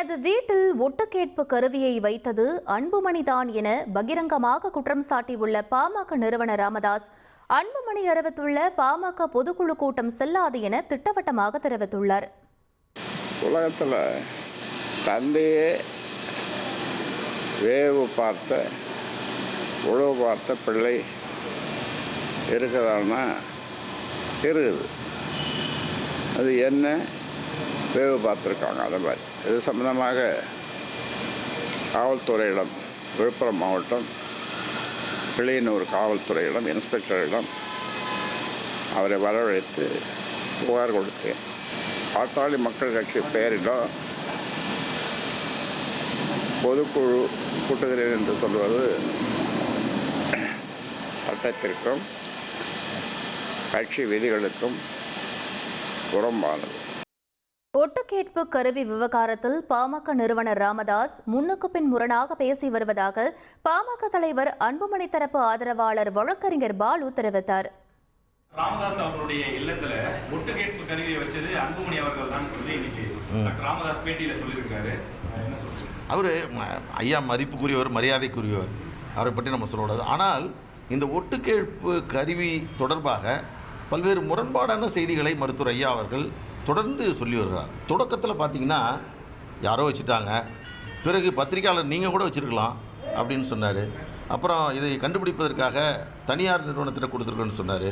தனது வீட்டில் ஒட்டுக்கேட்பு கருவியை வைத்தது அன்புமணிதான் என பகிரங்கமாக குற்றம் சாட்டியுள்ள பாமக நிறுவனர் ராமதாஸ். அன்புமணி அறிவித்துள்ள பாமக பொதுக்குழு கூட்டம் செல்லாது என திட்டவட்டமாக தெரிவித்துள்ளார். உலகத்தில் தந்தையே வேவு பார்த்த உழவு பார்த்த பிள்ளை இருக்குதான்னா இருக்குது. அது என்ன? வேவு பார்த்துருக்காங்க அதை மாதிரி. இது சம்பந்தமாக காவல்துறையிடம் விழுப்புரம் மாவட்டம் கிளியனூர் காவல்துறையிடம் இன்ஸ்பெக்டரிடம் அவரை வரவழைத்து புகார் கொடுத்தேன். பாட்டாளி மக்கள் கட்சி பெயரிடம் பொதுக்குழு கூட்டுகிறேன் என்று சொல்வது சட்டத்திற்கும் கட்சி விதிகளுக்கும் புறம்பானது. ஒட்டுக்கேட்பு கருவி விவகாரத்தில் பாமக நிறுவனர் ராமதாஸ் முன்னுக்கு பின் முரணாக பேசி வருவதாக பாமக தலைவர் அன்புமணி தரப்பு ஆதரவாளர் வழக்கறிஞர் பாலு தெரிவித்தார். ராமதாஸ் அவர்களுடைய இல்லத்துல ஒட்டு கேட்பு கருவியை வச்சது அன்புமணி அவர்கள் தான் சொல்லி இன்னைக்கு ராமதாஸ் பேட்டியில சொல்லியிருக்காரு. அவர் ஐயா மதிப்புக்குரியவர் மரியாதைக்குரியவர். அவரை பற்றி நம்ம சொல்லக்கூடாது. ஆனால் இந்த ஒட்டுக்கேட்பு கருவி தொடர்பாக பல்வேறு முரண்பாடான செய்திகளை மருத்துவர் ஐயா அவர்கள் தொடர்ந்து சொல்லி வருகிறார். தொடக்கத்தில் பார்த்தீங்கன்னா யாரோ வச்சுட்டாங்க. பிறகு பத்திரிக்கையாளர் நீங்கள் கூட வச்சுருக்கலாம் அப்படின்னு சொன்னார். அப்புறம் இதை கண்டுபிடிப்பதற்காக தனியார் நிறுவனத்தில் கொடுத்துருக்கோன்னு சொன்னார்.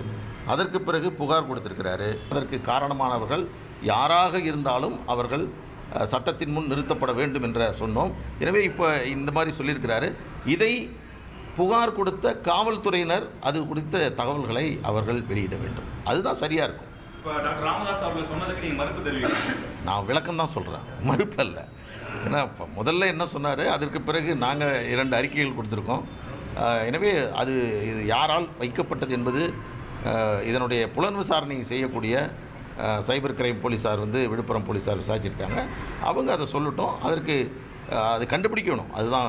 அதற்கு பிறகு புகார் கொடுத்துருக்கிறாரு. அதற்கு காரணமானவர்கள் யாராக இருந்தாலும் அவர்கள் சட்டத்தின் முன் நிறுத்தப்பட வேண்டும் என்ற சொன்னோம். எனவே இப்போ இந்த மாதிரி சொல்லியிருக்கிறாரு. இதை புகார் கொடுத்த காவல்துறையினர் அது குறித்த தகவல்களை அவர்கள் வெளியிட வேண்டும். அதுதான் சரியாக இருக்கும். நான் விளக்கம் தான் சொல்கிறேன் மறுப்பல்ல ஏன்னா இப்போ முதல்ல என்ன சொன்னார்? அதற்கு பிறகு நாங்கள் இரண்டு அறிக்கைகள் கொடுத்துருக்கோம். எனவே அது இது யாரால் வைக்கப்பட்டது என்பது இதனுடைய புலன் விசாரணை செய்யக்கூடிய சைபர் கிரைம் போலீஸார் வந்து விழுப்புரம் போலீஸார் விசாரிச்சிருக்காங்க. அவங்க அதை சொல்லட்டும். அதற்கு அது கண்டுபிடிக்கணும். அதுதான்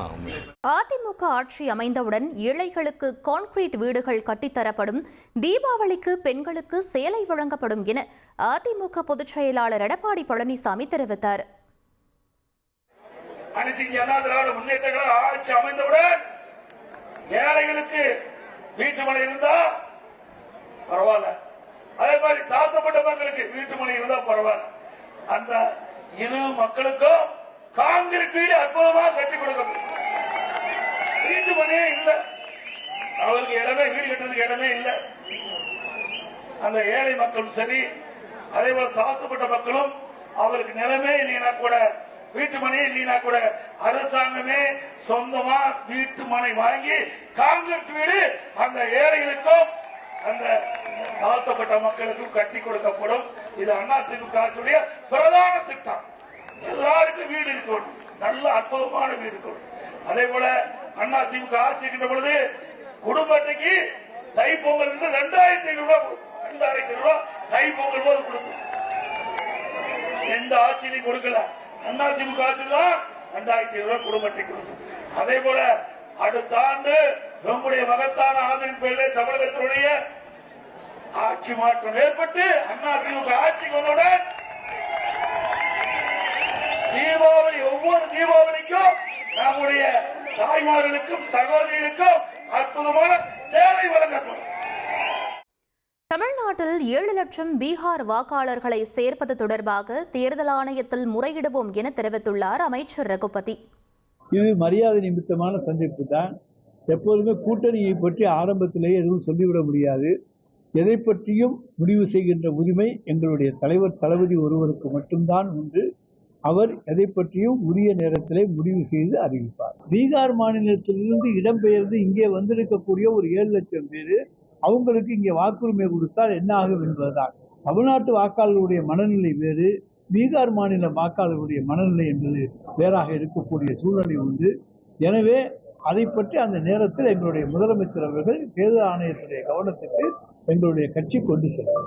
அதிமுக ஆட்சி அமைந்தவுடன் ஏழைகளுக்கு கான்கிரீட் வீடுகள் கட்டித்தரப்படும் தீபாவளிக்கு பெண்களுக்கு சேலை வழங்கப்படும் என அதிமுக பொதுச் செயலாளர் எடப்பாடி பழனிசாமி தெரிவித்தார். அனைத்து இந்திய அண்ணா திராவிட முன்னேற்ற கழக ஆட்சி அமைந்தவுடன் ஏழைகளுக்கு வீட்டு மனை இருந்தா பரவாயில்ல. அதே மாதிரி தாழ்த்தப்பட்ட மக்களுக்கு வீட்டு மனை இருந்தா பரவாயில்ல. அந்த இரு மக்களுக்கும் காங்கிரீட் வீடு அற்புதமா கட்டி கொடுக்கணும் வீட்டு மனையே இல்லை. அவருக்கு இடமே வீடு கட்டுறதுக்கு இடமே இல்லை. அந்த ஏழை மக்களும் சரி அதே போல தாழ்த்தப்பட்ட மக்களும் அவருக்கு நிலமே இல்லைனா கூட வீட்டு மனையே இல்லைனா கூட அரசாங்கமே சொந்தமா வீட்டு மனை வாங்கி காங்கிரீட் வீடு அந்த ஏழைகளுக்கும் அந்த தாழ்த்தப்பட்ட மக்களுக்கும் கட்டி கொடுக்கப்படும். இது அண்ணா திமுக பிரதான திட்டம். எல்லாருக்கும் வீடு இருக்கணும். நல்ல அற்புதமான வீடு இருக்கணும். அதே போல அண்ணா திமுக ஆட்சி இருக்கின்ற பொழுது குடும்ப அட்டைக்கு தை பொங்கல் ரெண்டாயிரத்தி ஐநூறு ரூபாய் ரெண்டாயிரத்தி ஐநூறு ரூபாய் தை பொங்கல் போது கொடுத்து எந்த ஆட்சியிலையும் கொடுக்கல. அண்ணா திமுக ஆட்சியில் தான் ரெண்டாயிரத்தி ஐநூறு ரூபாய் குடும்ப அட்டை அதே போல அடுத்த ஆண்டு நம்முடைய மகத்தான ஆதரவின் பேரில் தமிழகத்தினுடைய ஆட்சி மாற்றம் ஏற்பட்டு அண்ணா திமுக ஆட்சிக்கு வந்தவுடன் ஒவ்வொரு தீபாவளிக்கும் நம்முடைய தாய்மார்களுக்கும் சகோதரிகளுக்கும் அற்புதமான சேவை வழங்கப்படும் தமிழ்நாட்டில் ஏழு லட்சம் பீகார் வாக்காளர்களை சேர்ப்பது தொடர்பாக தேர்தல் ஆணையத்தில் முறையிடுவோம் என தெரிவித்துள்ளார் அமைச்சர் ரகுபதி. இது மரியாதை நிமித்தமான சந்திப்பு தான். எப்போதுமே கூட்டணியை பற்றி ஆரம்பத்திலேயே எதுவும் சொல்லிவிட முடியாது. எதை பற்றியும் முடிவு செய்கின்ற உரிமை எங்களுடைய தலைவர் தளபதி ஒருவருக்கு மட்டும்தான் உண்டு. அவர் எதை பற்றியும் உரிய நேரத்திலே முடிவு செய்து அறிவிப்பார். பீகார் மாநிலத்திலிருந்து இடம்பெயர்ந்து இங்கே வந்திருக்கக்கூடிய ஒரு ஏழு லட்சம் பேர் அவங்களுக்கு இங்கே வாக்குரிமை கொடுத்தால் என்ன ஆகும் என்பதுதான். தமிழ்நாட்டு வாக்காளர்களுடைய மனநிலை வேறு பீகார் மாநில வாக்காளர்களுடைய மனநிலை என்பது வேறாக இருக்கக்கூடிய சூழ்நிலை உண்டு. எனவே அதை பற்றி அந்த நேரத்தில் எங்களுடைய முதலமைச்சர் அவர்கள் தேர்தல் ஆணையத்துடைய கவனத்துக்கு எங்களுடைய கட்சி கொண்டு செல்லும்.